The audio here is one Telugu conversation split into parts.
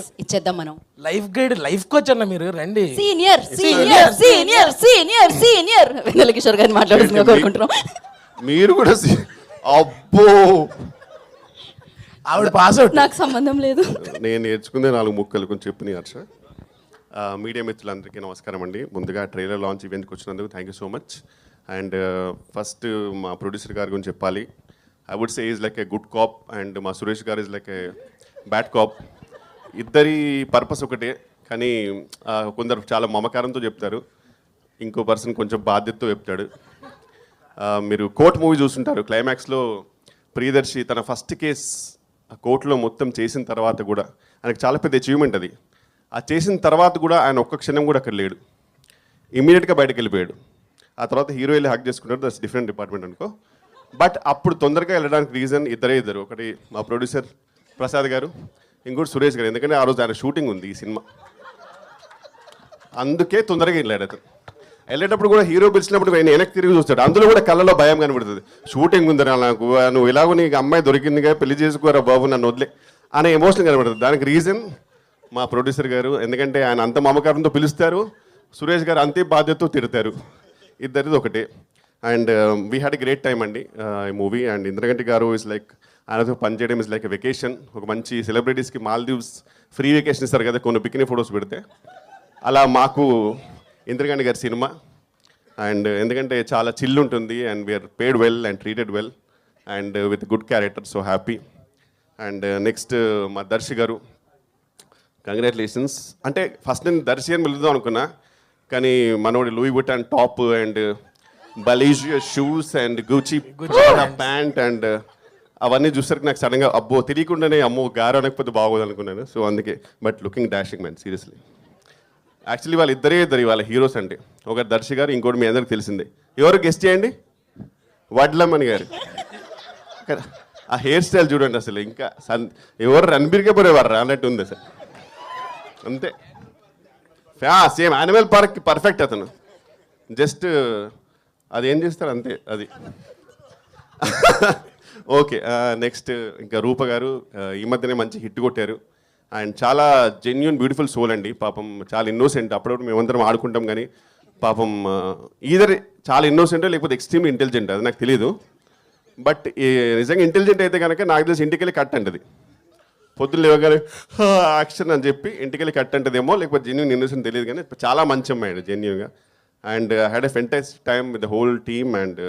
ఇచ్చేద్దాం మనం. లైఫ్ గైడ్ లైఫ్ కోచ్ అన్న మీరు రండి. Senior senior senior senior. Senior Vennela Kishore గారిని మాట్లాడుతుందిగా కోరుకుంటున్నాం. మీరు కూడా సి- అబ్బో! ఆవిడ పాస్ అవుట్ నాకు సంబంధం లేదు. నేను నేర్చుకుందే నాలుగు ముక్కలు కొంచెం చెప్పిన హర్ష. ఆ, మీడియా మిత్రులందరికీ నమస్కారం అండి. ముందుగా ట్రైలర్ లాంచ్ ఈవెంట్కి వచ్చినందుకు thank you so much and first మా ప్రొడ్యూసర్ గారి గురించి చెప్పాలి. I would say is like a good cop and మా Suresh garu is like a bad cop ఇద్దరి పర్పస్ ఒకటే కానీ కొందరు చాలా మమకారంతో చెప్తారు. ఇంకో పర్సన్ కొంచెం బాధ్యతతో చెప్తాడు. మీరు కోర్ట్ మూవీ చూస్తుంటారు. క్లైమాక్స్లో ప్రియదర్శి తన ఫస్ట్ కేస్ ఆ కోర్టులో మొత్తం చేసిన తర్వాత కూడా ఆయనకు చాలా పెద్ద అచీవ్మెంట్ అది. ఆ చేసిన తర్వాత కూడా ఆయన ఒక్క క్షణం కూడా అక్కడ లేడు. ఇమీడియట్గా బయటకు వెళ్ళిపోయాడు. ఆ తర్వాత హీరో వెళ్ళి హ్యాక్ చేసుకుంటారు దట్స్ డిఫరెంట్ డిపార్ట్మెంట్ అనుకో. బట్ అప్పుడు తొందరగా వెళ్ళడానికి రీజన్ ఇద్దరే ఇద్దరు. ఒకటి మా ప్రొడ్యూసర్ ప్రసాద్ గారు ఇంకోటి సురేష్ గారు ఎందుకంటే ఆ రోజు ఆయన షూటింగ్ ఉంది ఈ సినిమా. అందుకే తొందరగా వెళ్ళాడు అతను. వెళ్ళేటప్పుడు కూడా హీరో పిలిచినప్పుడు ఆయన వెనక్కి తిరిగి చూస్తాడు. అందులో కూడా కళ్ళలో భయం కనబడుతుంది. షూటింగ్ ఉందిరా నాకు నువ్వు ఎలాగో నీకు అమ్మాయి దొరికిందిగా పెళ్ళి చేసుకోరా బాబు నన్ను వదిలే అనే ఎమోషన్ కనబడుతుంది. దానికి రీజన్ మా ప్రొడ్యూసర్ గారు ఎందుకంటే ఆయన అంత మమకారంతో పిలుస్తారు. సురేష్ గారు అంతే బాధ్యతతో తిడతారు. ఇద్దరిది ఒకటే. And we had great time అండి ఈ మూవీ అండ్ ఇంద్రగంటి గారు ఇస్ లైక్ ఆయనతో పనిచేయడం ఇస్ లైక్ వెకేషన్ ఒక మంచి సెలబ్రిటీస్కి మాల్దీవ్స్ ఫ్రీ వెకేషన్ ఇస్తారు కదా కొన్ని బికినీ ఫొటోస్ పెడితే. అలా మాకు ఇంద్రగంటి గారి సినిమా అండ్ ఎందుకంటే చాలా చిల్ ఉంటుంది and we're paid well and treated well and with good character so happy and next మా దర్శి గారు. కంగ్రాచులేషన్స్ అంటే ఫస్ట్ నేను దర్శి అని పిలుద్దాం అనుకున్నా కానీ మనోడి Louis boot and top and Balenciaga shoes and Gucci pant and అవన్నీ చూసరికి నాకు సడన్గా అబ్బో తెలియకుండానే అమ్మో గారు అనకపోతే బాగోదు అనుకున్నాను సో అందుకే but looking dashing man seriously actually వాళ్ళ ఇద్దరే ఇద్దరు వాళ్ళ హీరోస్ అంటే. ఒకటి దర్శి గారు ఇంకోటి మీ అందరికి తెలిసిందే. ఎవరు గెస్ట్ చేయండి? వడ్లమ్మని గారు. కదా ఆ హెయిర్ స్టైల్ చూడండి అసలు ఇంకా సన్ ఎవరు రణబీర్కే పోయేవారు అన్నట్టు ఉంది అసలు. అంతే. సేమ్ యానిమల్ పార్క్ పర్ఫెక్ట్ అతను. జస్ట్ అది ఏం చేస్తారు అంతే అది. ఓకే నెక్స్ట్ ఇంకా రూప గారు ఈ మధ్యనే మంచి హిట్ కొట్టారు. అండ్ చాలా జెన్యున్ బ్యూటిఫుల్ సోల్ అండి. పాపం చాలా ఇన్నోసెంట్ అప్పుడప్పుడు మేమందరం ఆడుకుంటాం కానీ పాపం ఈధర్ చాలా ఇన్నోసెంట్ లేకపోతే ఎక్స్ట్రీమ్ ఇంటెలిజెంట్ అది నాకు తెలియదు బట్ నిజంగా ఇంటెలిజెంట్ అయితే కనుక నాకు తెలిసి ఇంటికి వెళ్ళి కట్ అంటది. పొద్దున్న లేవగానే యాక్షన్ అని చెప్పి ఇంటికి వెళ్ళి కట్ అంటదేమో లేకపోతే జెన్యున్ ఇన్నోసెంట్ తెలియదు కానీ చాలా మంచి అమ్మాయి జెన్యున్గా and had a fantastic time with the whole team and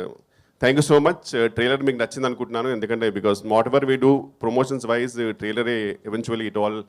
thank you so much trailer మీకు నచ్చింది అనుకుంటున్నాను. ఎందుకంటే because whatever we do promotions wise ట్రైలరే eventually it all